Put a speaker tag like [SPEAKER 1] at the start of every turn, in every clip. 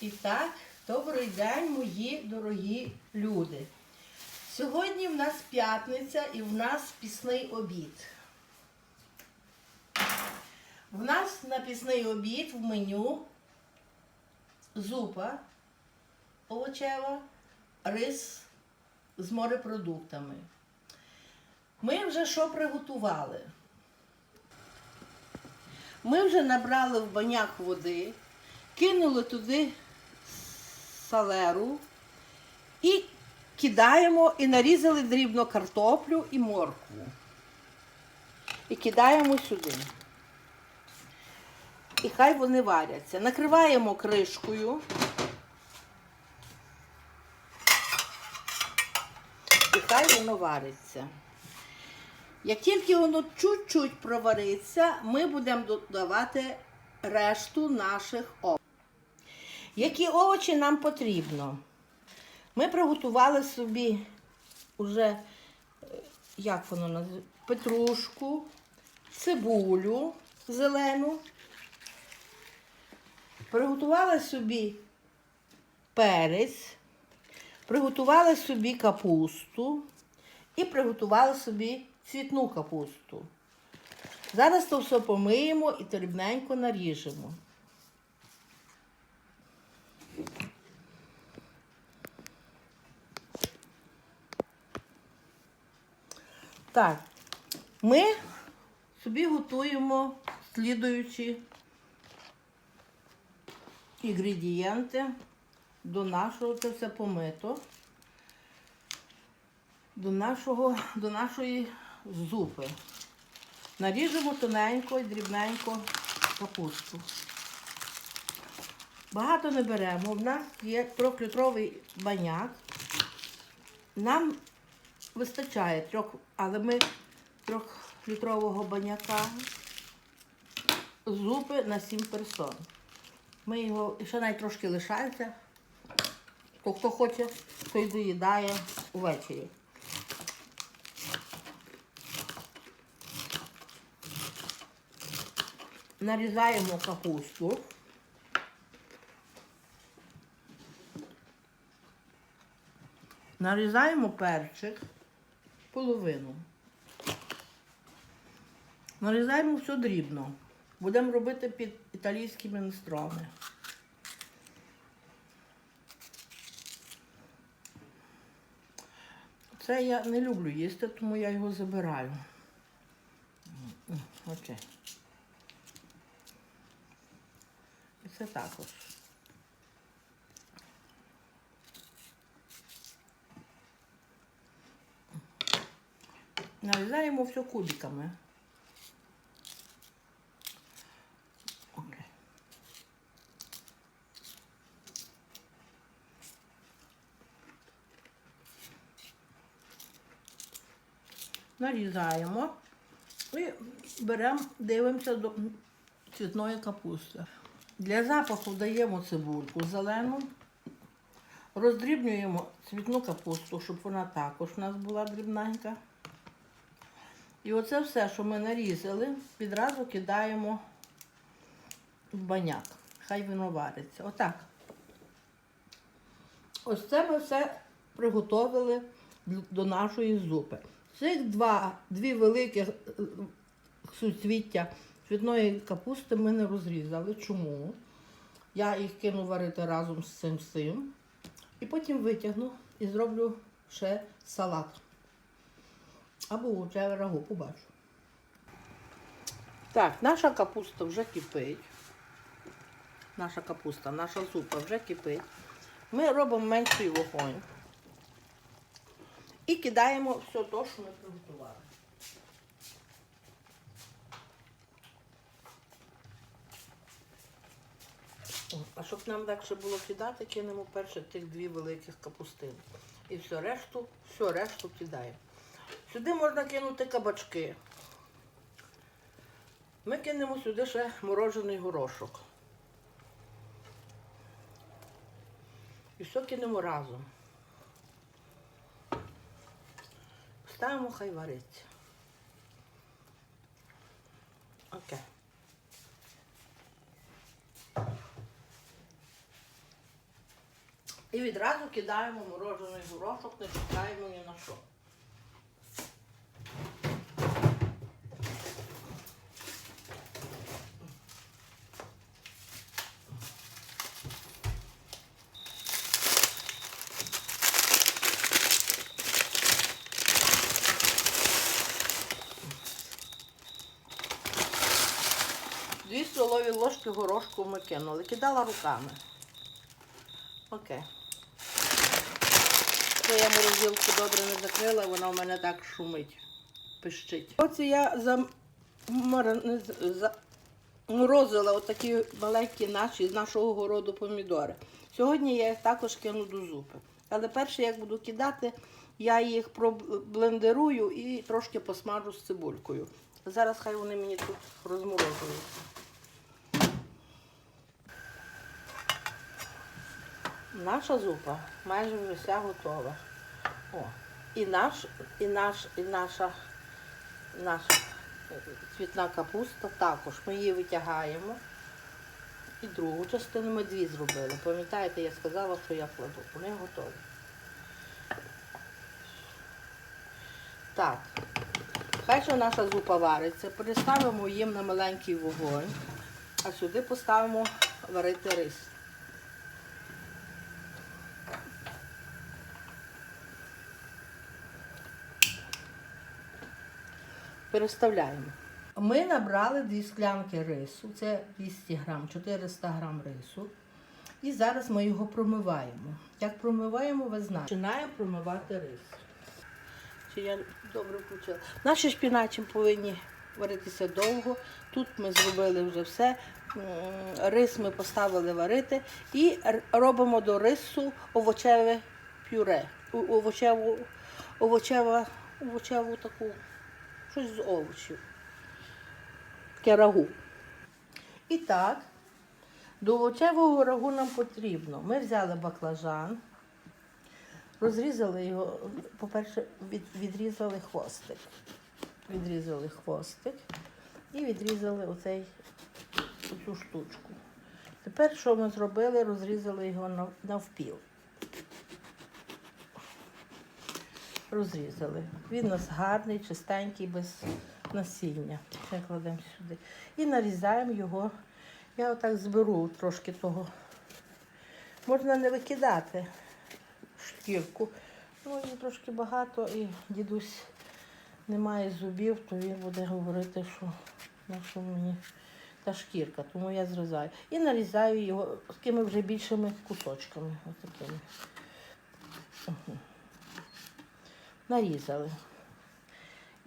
[SPEAKER 1] І так, добрий день, мої дорогі люди. Сьогодні в нас п'ятниця і в нас пісний обід. В нас на пісний обід в меню зупа овочева, рис з морепродуктами. Ми вже що приготували? Ми вже набрали в баняк води, кинули туди салеру і кидаємо і нарізали дрібно картоплю і моркву. І кидаємо сюди. І хай вони варяться. Накриваємо кришкою. І хай воно вариться. Як тільки воно чуть-чуть провариться, ми будемо додавати решту наших овочів. Які овочі нам потрібно? Ми приготували собі уже, е, як воно називається, петрушку, цибулю зелену. Приготували собі перець, приготували собі капусту і приготували собі цвітну капусту. Зараз то все помиємо і дрібненько наріжемо. Так, ми собі готуємо слідуючі інгредієнти до нашого, це все помито, до, нашого, до нашої зупи. Наріжемо тоненько і дрібненько капусту. Багато не беремо. У нас є трьохлітровий баняк. Нам вистачає трьох, але ми трьохлітрового баняка зупи на 7 персон. Ми його ще навіть трошки лишається. То хто хоче, той доїдає увечері. Нарізаємо капусту. Нарізаємо перчик половину. Нарізаємо все дрібно. Будемо робити під італійські мінестрони. Це я не люблю їсти, тому я його забираю. Окей. І це також. Нарізаємо все кубиками. Нарізаємо і беремо, дивимося до цвітної капусти. Для запаху даємо цибульку зелену, роздрібнюємо цвітну капусту, щоб вона також у нас була дрібненька. І оце все, що ми нарізали, відразу кидаємо в баняк. Хай воно вариться. Отак. Ось це ми все приготовили до нашої зупи. Цих два, дві великі е, суцвіття цвітної капусти ми не розрізали. Чому? Я їх кину варити разом з цим з цим. І потім витягну і зроблю ще салат. Або вже рагу побачу. Так, наша капуста вже кипить. Наша капуста, наша зупа вже кипить. Ми робимо менший вогонь. І кидаємо все те, що ми приготували. А щоб нам легше було кидати, кинемо перше тих дві великих капустини. І все решту, все решту кидаємо. Сюди можна кинути кабачки. Ми кинемо сюди ще морожений горошок. І все кинемо разом. Ставимо хай вариться. Окей. І відразу кидаємо морожений горошок, не чекаємо ні на що. Дві столові ложки горошку ми кинули. Кидала руками. Окей. Я морозилку добре не закрила, вона в мене так шумить, пищить. Оце я заморозила отакі маленькі наші з нашого городу помідори. Сьогодні я їх також кину до зупи. Але перше, як буду кидати, я їх проблендерую і трошки посмажу з цибулькою. Зараз хай вони мені тут розморожують. Наша зупа майже вся готова. О, і наш, і наш, і наша, наша е, цвітна капуста також. Ми її витягаємо. І другу частину ми дві зробили. Пам'ятаєте, я сказала, що я кладу. Вони готові. Так. Хай що наша зупа вариться, переставимо їм на маленький вогонь, а сюди поставимо варити рис. Переставляємо. Ми набрали дві склянки рису, це 200 грам, 400 грам рису. І зараз ми його промиваємо. Як промиваємо, ви знаєте. Починаємо промивати рис. Чи я добре включила? Наші шпіначі повинні варитися довго. Тут ми зробили вже все. Рис ми поставили варити і робимо до рису овочеве пюре. У- Овочеву, овочеву таку, щось з овочів. Таке рагу. І так, до овочевого рагу нам потрібно. Ми взяли баклажан, розрізали його, по-перше, від, відрізали хвостик. Відрізали хвостик і відрізали оцей, оцю штучку. Тепер що ми зробили? Розрізали його нав- навпіл. Розрізали. Він у нас гарний, чистенький, без насіння. Ще кладемо сюди. І нарізаємо його. Я отак зберу трошки того. Можна не викидати шкірку. Ну, її трошки багато, і дідусь не має зубів, то він буде говорити, що, ну, що мені та шкірка, тому я зрізаю. І нарізаю його такими вже більшими кусочками. Отакими. Мгм. Нарізали.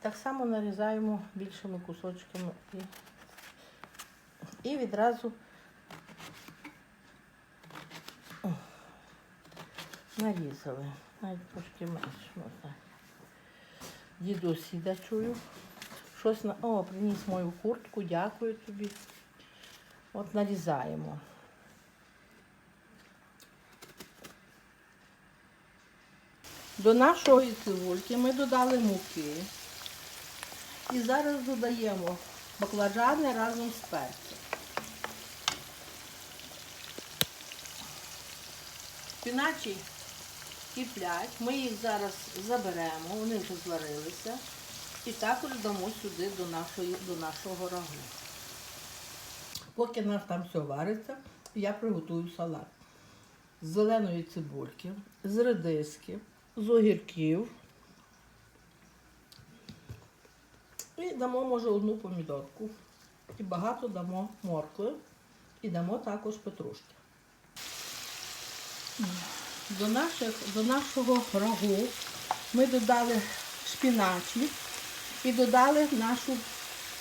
[SPEAKER 1] Так само нарізаємо більшими кусочками і, відразу нарізали. Навіть трошки менше. Отак. Дідусь іде, чую. Щось на. О, приніс мою куртку, дякую тобі. От нарізаємо. До нашої цибульки ми додали муки. І зараз додаємо баклажани разом з перцем. Спіначі киплять. Ми їх зараз заберемо, вони вже зварилися. І також дамо сюди до, нашої, до нашого рагу. Поки нас там все вариться, я приготую салат. З зеленої цибульки, з редиски, з огірків. І дамо, може, одну помідорку. І багато дамо моркви. І дамо також петрушки. До, наших, до нашого рагу ми додали шпіначі і додали нашу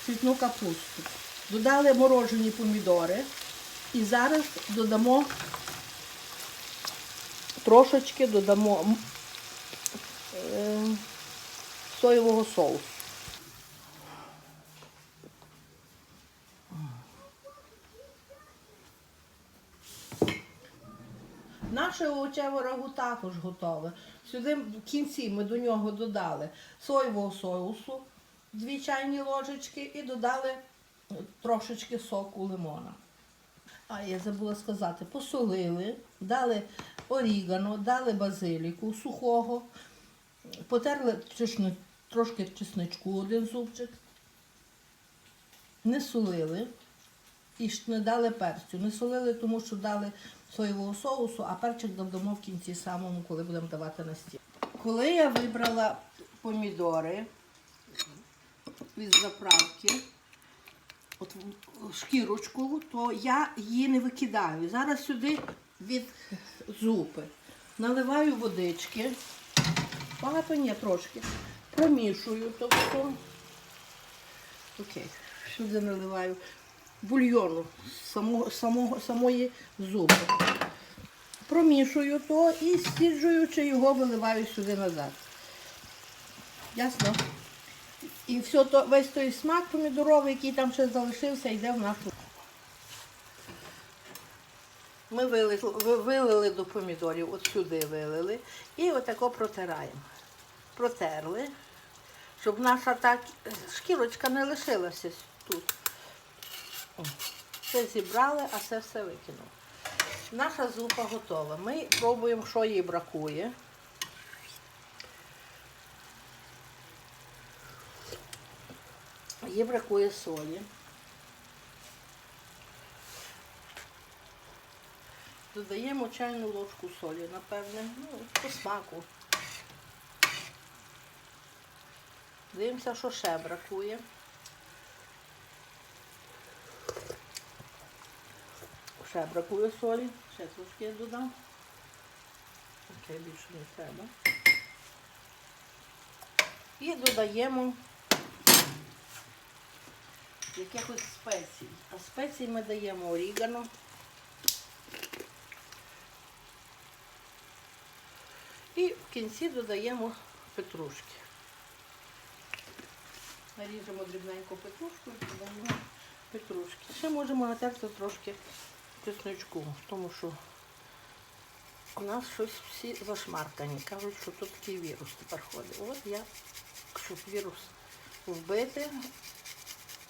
[SPEAKER 1] цвітну капусту. Додали морожені помідори. І зараз додамо трошечки додамо соєвого соусу. Наше овочеве рагу також готове. Сюди в кінці ми до нього додали соєвого соусу, дві чайні ложечки і додали е, трошечки соку лимона. А я забула сказати, посолили, дали орігано, дали базиліку сухого, потерли чесни- трошки чесничку один зубчик, не солили і не дали перцю. Не солили, тому що дали соєвого соусу, а перчик додамо в кінці самому, коли будемо давати на стіл. Коли я вибрала помідори від заправки, от шкірочку, то я її не викидаю. Зараз сюди від зупи наливаю водички, багато ні, трошки, промішую то все. Окей, сюди наливаю бульйону самого, самого, самої зупи. Промішую то і стіджуючи його виливаю сюди назад. Ясно? І все то, весь той смак помідоровий, який там ще залишився, йде в нашу. Ми вилили, вилили до помідорів, от сюди вилили, і отако протираємо. Протерли, щоб наша так шкірочка не лишилася тут. Це зібрали, а це все викинули. Наша зупа готова. Ми пробуємо, що їй бракує. Їй бракує солі. Додаємо чайну ложку солі, напевне, ну, по смаку. Дивимося, що ще бракує. Ще бракує солі, ще трошки я додам. Окей, більше не треба. І додаємо якихось спецій. А спецій ми даємо орігано. І в кінці додаємо петрушки. Наріжемо дрібненько петрушку і додаємо петрушки. Ще можемо натерти трошки чесночку, тому що у нас щось всі зашмаркані. Кажуть, що тут такий вірус тепер ходить. От я, щоб вірус вбити,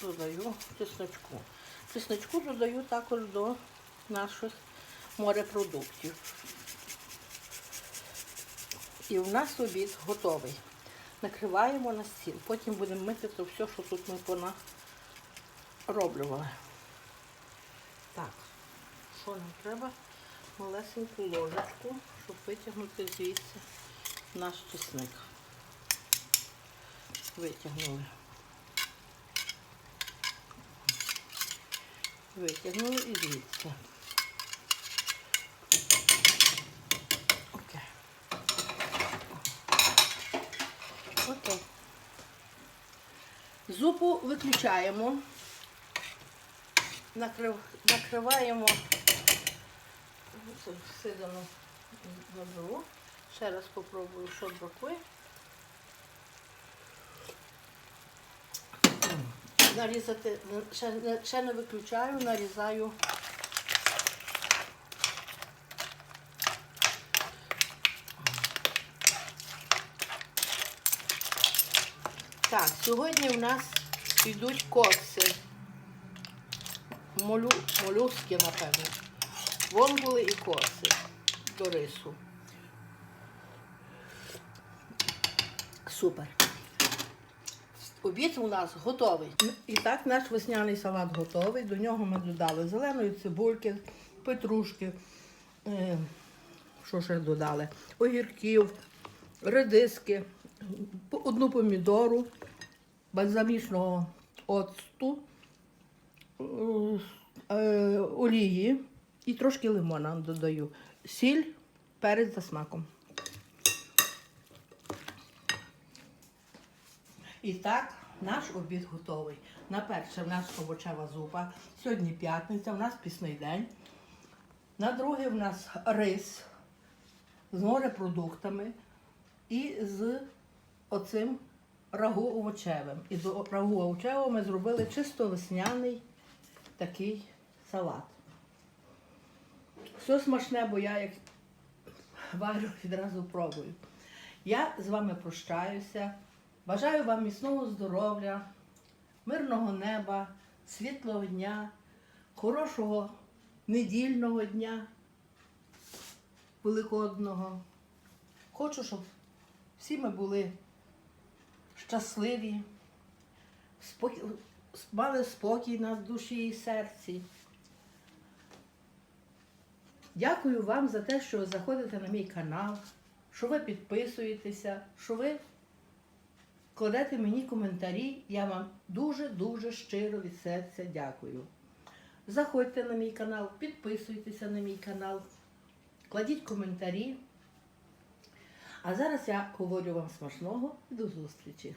[SPEAKER 1] додаю чесночку. Чесночку додаю також до наших морепродуктів. І в нас обід готовий. Накриваємо на стіл. Потім будемо мити то все, що тут ми понароблювали. Так, що нам треба? Малесеньку ложечку, щоб витягнути звідси наш чесник. Витягнули. Витягнули і звідси. Окей. Окей. Зупу виключаємо. Накрив, накриваємо сидану сидимо наберу. Ще раз спробую, що бракує. Нарізати, ще, ще не виключаю, нарізаю. Так, сьогодні в нас йдуть коси. Молю, молюски, напевно. Вон були і коси до рису. Супер. Обід у нас готовий. І так наш весняний салат готовий. До нього ми додали зеленої цибульки, петрушки. Е, що ще додали? Огірків, редиски, одну помідору, бальзамічного оцту, е, олії і трошки лимона додаю. Сіль, перець за смаком. І так, наш обід готовий. На перше в нас овочева зупа. Сьогодні п'ятниця, в нас пісний день. На друге в нас рис з морепродуктами і з оцим рагу овочевим. І до рагу овочевого ми зробили чисто весняний такий салат. Все смачне, бо я як варю відразу пробую. Я з вами прощаюся. Бажаю вам міцного здоров'я, мирного неба, світлого дня, хорошого недільного дня великодного. Хочу, щоб всі ми були щасливі, мали спокій на душі і серці. Дякую вам за те, що ви заходите на мій канал, що ви підписуєтеся, що ви кладете мені коментарі. Я вам дуже-дуже щиро від серця дякую. Заходьте на мій канал, підписуйтеся на мій канал, кладіть коментарі. А зараз я говорю вам смачного і до зустрічі.